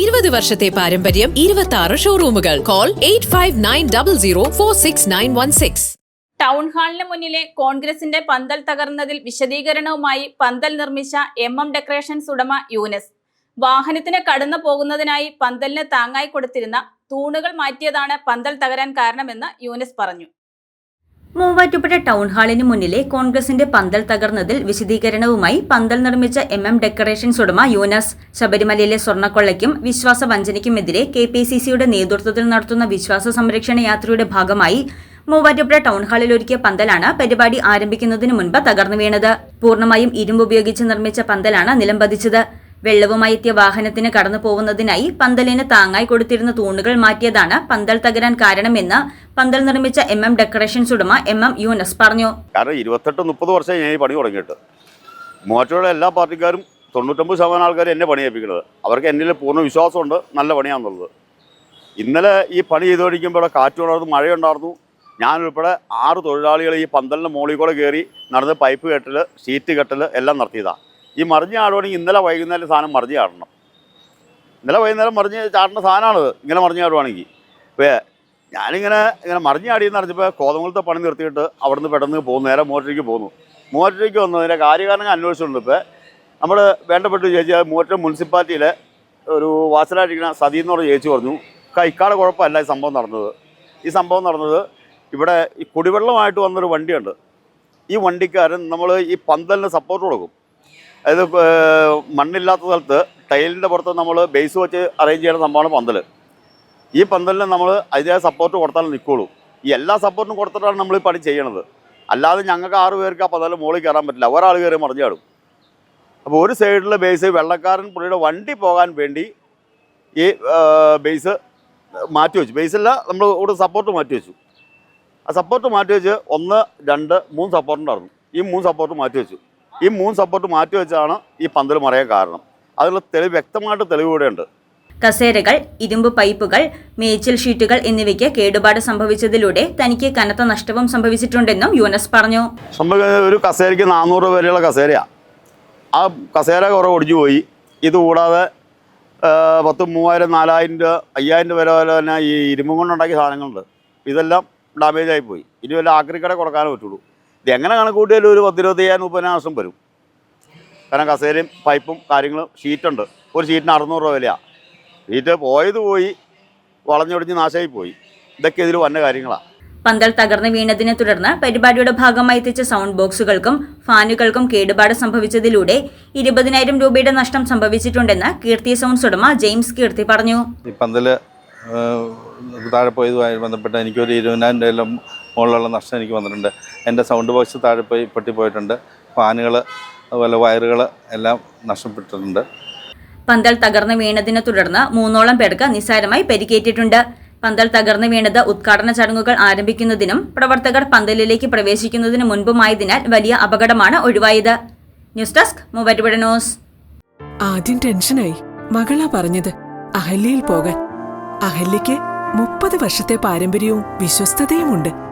ഇരുപത് വർഷത്തെ പാരമ്പര്യം ഇരുപത്തി ആറ് ഷോറൂമുകൾ call eight five nine double zero four six nine one six town ഹാളിന് മുന്നിലെ കോൺഗ്രസിന്റെ പന്തൽ തകർന്നതിൽ വിശദീകരണവുമായി പന്തൽ നിർമ്മിച്ച എം എം ഡെക്കറേഷൻസ് ഉടമ യൂനസ്. വാഹനത്തിന് കടന്നു പോകുന്നതിനായി പന്തലിന് താങ്ങായി കൊടുത്തിരുന്ന തൂണുകൾ മാറ്റിയതാണ് പന്തൽ തകരാൻ കാരണമെന്ന് യൂനസ് പറഞ്ഞു. മൂവാറ്റുപുഴ ടൗൺ ഹാളിന് മുന്നിലെ കോൺഗ്രസിന്റെ പന്തൽ തകർന്നതിൽ വിശദീകരണവുമായി പന്തൽ നിർമ്മിച്ച എം എം ഡെക്കറേഷൻസ് ഉടമ യൂനസ്. ശബരിമലയിലെ സ്വർണക്കൊള്ളയ്ക്കും വിശ്വാസ വഞ്ചനയ്ക്കുമെതിരെ കെ പി സി സിയുടെ നേതൃത്വത്തിൽ നടത്തുന്ന വിശ്വാസ സംരക്ഷണ യാത്രയുടെ ഭാഗമായി മൂവാറ്റുപുഴ ടൗൺ ഹാളിൽ ഒരുക്കിയ പന്തലാണ് പരിപാടി ആരംഭിക്കുന്നതിന് മുൻപ് തകർന്നു വീണത്. പൂർണമായും ഇരുമ്പ് ഉപയോഗിച്ച് നിർമ്മിച്ച പന്തലാണ് നിലംപതിച്ചത് വെള്ളവുമായി എത്തിയ വാഹനത്തിന് കടന്നു പോകുന്നതിനായി പന്തലിന് താങ്ങായി കൊടുത്തിരുന്ന തൂണുകൾ മാറ്റിയതാണ് പന്തൽ തകരാൻ കാരണമെന്ന് പന്തൽ നിർമ്മിച്ച എം എം ഡെക്കറേഷൻസ് ഉടമ എം എം യുനസ് പറഞ്ഞു. കാരണം ഇരുപത്തെട്ട് മുപ്പത് വർഷം ഞാൻ ഈ പണി തുടങ്ങിയിട്ട്. മൂവാറ്റുപുഴ എല്ലാ പാർട്ടിക്കാരും തൊണ്ണൂറ്റൊമ്പത് ശതമാനം ആൾക്കാർ എന്നെ പണി ഏൽപ്പിക്കുന്നത്. അവർക്ക് എന്നിൽ പൂർണ വിശ്വാസമുണ്ട് നല്ല പണിയാണെന്നുള്ളത് ഇന്നലെ ഈ പണി ചെയ്തുകൊണ്ടിരിക്കുമ്പോൾ ഇവിടെ കാറ്റുണ്ടായിരുന്നു മഴയുണ്ടായിരുന്നു. ഞാനുൾപ്പെടെ ആറ് തൊഴിലാളികൾ ഈ പന്തലിന് മുകളിൽ കൂടെ കയറി നടന്ന് പൈപ്പ് കെട്ടൽ ഷീറ്റ് കെട്ടൽ എല്ലാം നടത്തിയതാണ് ഈ മറിഞ്ഞ് ആടുവാണെങ്കിൽ ഇന്നലെ വൈകുന്നേരം സാധനം മറിഞ്ഞ് ചാടണം. ഇന്നലെ വൈകുന്നേരം മറിഞ്ഞ് ചാടേണ്ട സാധനമാണ് ഇങ്ങനെ മറിഞ്ഞ് ചാടുവാണെങ്കിൽ. ഇപ്പോൾ ഞാനിങ്ങനെ ഇങ്ങനെ മറിഞ്ഞ് ചാടിയെന്ന് അറിഞ്ഞപ്പോൾ കോതമംഗലത്തെ പണി നിർത്തിയിട്ട് അവിടുന്ന് പെട്ടെന്ന് പോകുന്നു നേരെ മോട്ടറിലേക്ക് പോകുന്നു. മോട്ടറിലേക്ക് വന്നു അതിന്റെ കാര്യകാരണങ്ങൾ അന്വേഷിച്ചിട്ടുണ്ട്. ഇപ്പോൾ നമ്മൾ വേണ്ടപ്പെട്ട ചേച്ചി മൂവാറ്റ മുനിസിപ്പാലിറ്റിയിലെ ഒരു വാസലായിട്ടിരിക്കുന്ന സതി എന്ന് പറഞ്ഞ ചേച്ചി പറഞ്ഞു കൈക്കാട് കുഴപ്പമല്ല ഈ സംഭവം നടന്നത്. ഈ സംഭവം നടന്നത് ഇവിടെ ഈ കുടിവെള്ളമായിട്ട് വന്നൊരു വണ്ടിയുണ്ട്. ഈ വണ്ടിക്കാരൻ നമ്മൾ ഈ പന്തലിന് സപ്പോർട്ട് കൊടുക്കും. അതായത് മണ്ണില്ലാത്ത സ്ഥലത്ത് ടൈലിന്റെ പുറത്ത് നമ്മൾ ബേസ് വെച്ച് അറേഞ്ച് ചെയ്യുന്ന സംഭവമാണ് പന്തൽ ഈ പന്തലിന് നമ്മൾ അതിന്റെ സപ്പോർട്ട് കൊടുത്താൽ നിൽക്കുള്ളൂ. ഈ എല്ലാ സപ്പോർട്ടും കൊടുത്തിട്ടാണ് നമ്മൾ ഈ പണി ചെയ്യണത്. അല്ലാതെ ഞങ്ങൾക്ക് ആറ് പേർക്ക് ആ പന്തൽ മുകളിൽ കയറാൻ പറ്റില്ല. ഒരാൾ കയറി മറിഞ്ഞാടും അപ്പോൾ ഒരു സൈഡിലെ ബേസ് വെള്ളക്കാരൻ പുള്ളിയുടെ വണ്ടി പോകാൻ വേണ്ടി ഈ ബേസ് മാറ്റി വെച്ചു. ബേസല്ല നമ്മൾ ഇവിടെ സപ്പോർട്ട് മാറ്റി വെച്ചു. ആ സപ്പോർട്ട് മാറ്റി വെച്ച് ഒന്ന് രണ്ട് മൂന്ന് സപ്പോർട്ടുണ്ടായിരുന്നു ഈ മൂന്ന് സപ്പോർട്ട് മാറ്റി വെച്ചു. ഈ മൂന്ന് സപ്പോർട്ട് മാറ്റി വെച്ചാണ് ഈ പന്തൽ മറയാൻ കാരണം. അതിലുള്ള തെളിവ് വ്യക്തമായിട്ട് തെളിവ് ഇവിടെയുണ്ട് കസേരകൾ ഇരുമ്പ് പൈപ്പുകൾ മേച്ചിൽ ഷീറ്റുകൾ എന്നിവയ്ക്ക് കേടുപാട് സംഭവിച്ചതിലൂടെ തനിക്ക് കനത്ത നഷ്ടവും സംഭവിച്ചിട്ടുണ്ടെന്നും യുനസ് പറഞ്ഞു. ഒരു കസേരയ്ക്ക് നാനൂറ് രൂപ വരെയുള്ള കസേരയാണ് ആ കസേര കുറേ ഒടിഞ്ഞു പോയി. ഇത് കൂടാതെ ആ, പത്ത് മൂവായിരം നാലായിരം രൂപ അയ്യായിരം രൂപ വരെ വരെ തന്നെ ഈ ഇരുമ്പ് കൊണ്ടുണ്ടാക്കിയ സാധനങ്ങളുണ്ട്. ഇതെല്ലാം ഡാമേജ് ആയിപ്പോയി പോയി. ഇനി വല്ല ആക്രിക്കട കൊടുക്കാനേ പറ്റുള്ളൂ. ഇത് എങ്ങനെ കണക്ക് കൂട്ടിയാലും ഒരു പത്തിരുപത്തയ്യായിരം മുപ്പതിനായിരം വർഷം വരും. കാരണം കസേരയും പൈപ്പും കാര്യങ്ങളും ഷീറ്റുണ്ട്. ഒരു ഷീറ്റിന് അറുന്നൂറ് രൂപ വിലയാണ് ഷീറ്റ് പോയത് പോയി വളഞ്ഞൊടിഞ്ഞ് നാശമായി പോയി. ഇതൊക്കെ ഇതിൽ വന്ന കാര്യങ്ങളാണ് പന്തൽ തകർന്നു വീണതിനെ തുടർന്ന് പരിപാടിയുടെ ഭാഗമായി എത്തിച്ച സൗണ്ട് ബോക്സുകൾക്കും ഫാനുകൾക്കും കേടുപാട് സംഭവിച്ചതിലൂടെ ഇരുപതിനായിരം രൂപയുടെ നഷ്ടം സംഭവിച്ചിട്ടുണ്ടെന്ന് കീർത്തി സൗണ്ട്സ് ഉടമ ജെയിംസ് കീർത്തി പറഞ്ഞു. ഈ പന്തൽ താഴെ പോയതുമായി ബന്ധപ്പെട്ട് എനിക്കൊരു ഇരുപതിനായിരം രൂപയിലും മുകളിലുള്ള നഷ്ടം എനിക്ക് വന്നിട്ടുണ്ട്. എന്റെ സൗണ്ട് ബോക്സ് താഴെ പോയി പൊട്ടിപ്പോയിട്ടുണ്ട്. ഫാനുകൾ അതുപോലെ വയറുകൾ എല്ലാം നഷ്ടപ്പെട്ടിട്ടുണ്ട്. പന്തൽ തകർന്നു വീണതിനെ തുടർന്ന് മൂന്നോളം പേർക്ക് നിസ്സാരമായി പരിക്കേറ്റിട്ടുണ്ട്. പന്തൽ തകർന്നു വീണത് ഉദ്ഘാടന ചടങ്ങുകൾ ആരംഭിക്കുന്നതിനും പ്രവർത്തകർ പന്തലിലേക്ക് പ്രവേശിക്കുന്നതിനു മുൻപുമായതിനാൽ വലിയ അപകടമാണ് ഒഴിവായത്. News desk Muvattupuzha news. ആദ്യം ടെൻഷനായി. മകളാ പറഞ്ഞത് അഹല്യയിൽ പോകാൻ. അഹല്യയ്ക്ക് മുപ്പത് വർഷത്തെ പാരമ്പര്യവും വിശ്വസ്തതയുമുണ്ട്.